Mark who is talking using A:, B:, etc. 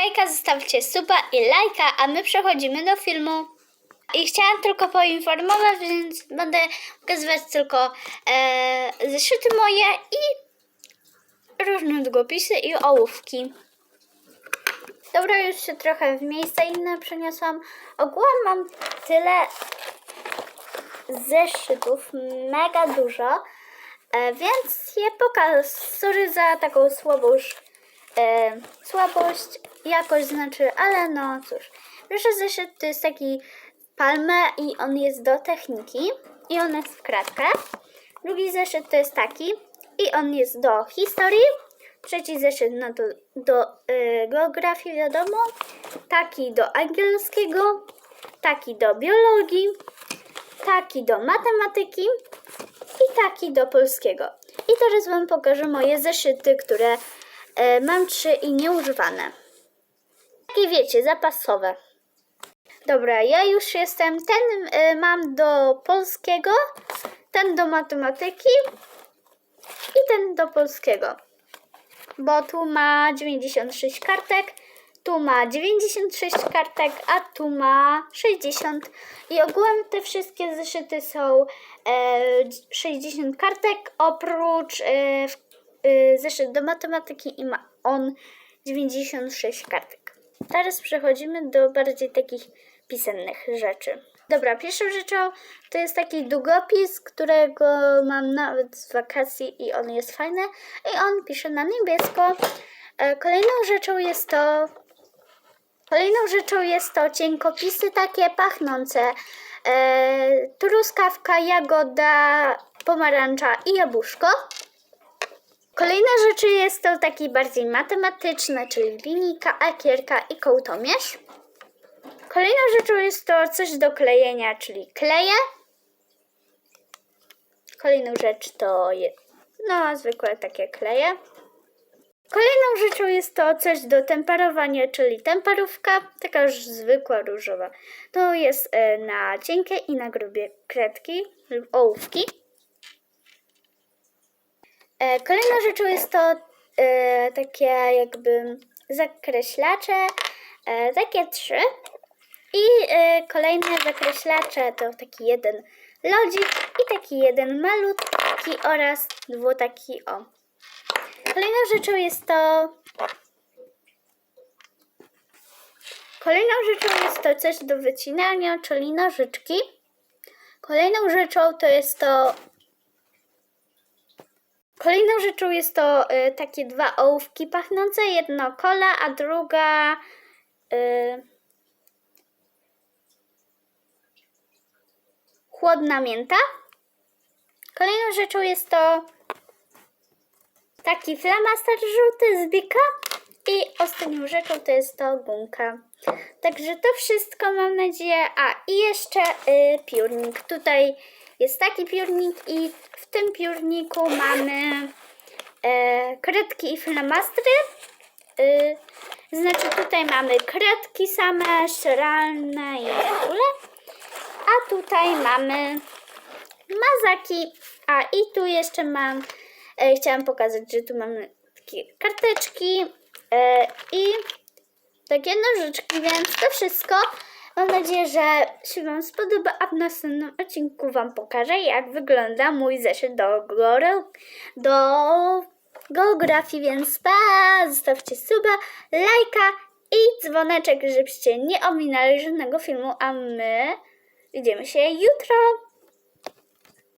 A: Hejka, zostawcie suba i lajka, a my przechodzimy do filmu. I chciałam tylko poinformować, więc będę pokazywać tylko e, zeszyty moje i różne długopisy i ołówki. Dobra, już się trochę w miejsca inne przeniosłam. Ogółem mam tyle zeszytów, mega dużo, e, więc je pokażę. Sorry za taką słabą już, e, słabość, jakość znaczy, ale no cóż. Pierwszy zeszyt to jest taki palmę i on jest do techniki i on jest w kratkę. Drugi zeszyt to jest taki i on jest do historii. Trzeci zeszyt no to do y, geografii wiadomo. Taki do angielskiego. Taki do biologii. Taki do matematyki. I taki do polskiego. I teraz Wam pokażę moje zeszyty, które mam trzy i nieużywane. Takie wiecie, zapasowe. Dobra, ja już jestem. Ten y, mam do polskiego, ten do matematyki i ten do polskiego. Bo tu ma 96 kartek, tu ma 96 kartek, a tu ma 60. I ogółem te wszystkie zeszyty są e, 60 kartek, oprócz e, e, zeszyt do matematyki i ma on 96 kartek. Teraz przechodzimy do bardziej takich pisemnych rzeczy. Dobra, pierwszą rzeczą to jest taki długopis, którego mam nawet z wakacji i on jest fajny i on pisze na niebiesko. E, Kolejną rzeczą jest to Kolejną rzeczą jest to cienkopisy takie pachnące. E, truskawka, jagoda, pomarańcza i jabłuszko. Kolejna rzecz jest to taki bardziej matematyczne, czyli linijka, akierka i kołtomierz. Kolejną rzeczą jest to coś do klejenia, czyli kleje. Kolejną rzecz to jest, no, zwykłe takie kleje. Kolejną rzeczą jest to coś do temperowania, czyli temperówka, taka już zwykła różowa. To jest e, na cienkie i na grubie kredki lub ołówki. E, Kolejną rzeczą jest to e, takie jakby zakreślacze, e, takie trzy. I kolejne zakreślacze to taki jeden lodzik i taki jeden malutki oraz dwu taki o. Kolejną rzeczą jest to. Kolejną rzeczą jest to coś do wycinania, czyli nożyczki. Kolejną rzeczą to jest to. Kolejną rzeczą jest to y, takie dwa ołówki pachnące. Jedno kola, a druga. Y, chłodna mięta. Kolejną rzeczą jest to taki flamaster żółty z Bika ostatnią rzeczą to jest to gumka. Także to wszystko mam nadzieję. A i jeszcze y, piórnik. Tutaj jest taki piórnik i w tym piórniku mamy e, kredki i flamastry. Y, znaczy tutaj mamy kredki same, szyralne i w ogóle. A tutaj mamy mazaki. A i tu jeszcze mam, e, chciałam pokazać, że tu mamy takie karteczki i takie nożyczki, więc to wszystko. Mam nadzieję, że się Wam spodoba, a w następnym odcinku Wam pokażę, jak wygląda mój zeszyt do, gore- do geografii, więc pa! Zostawcie suba, lajka i dzwoneczek, żebyście nie ominęli żadnego filmu, a my widzimy się jutro.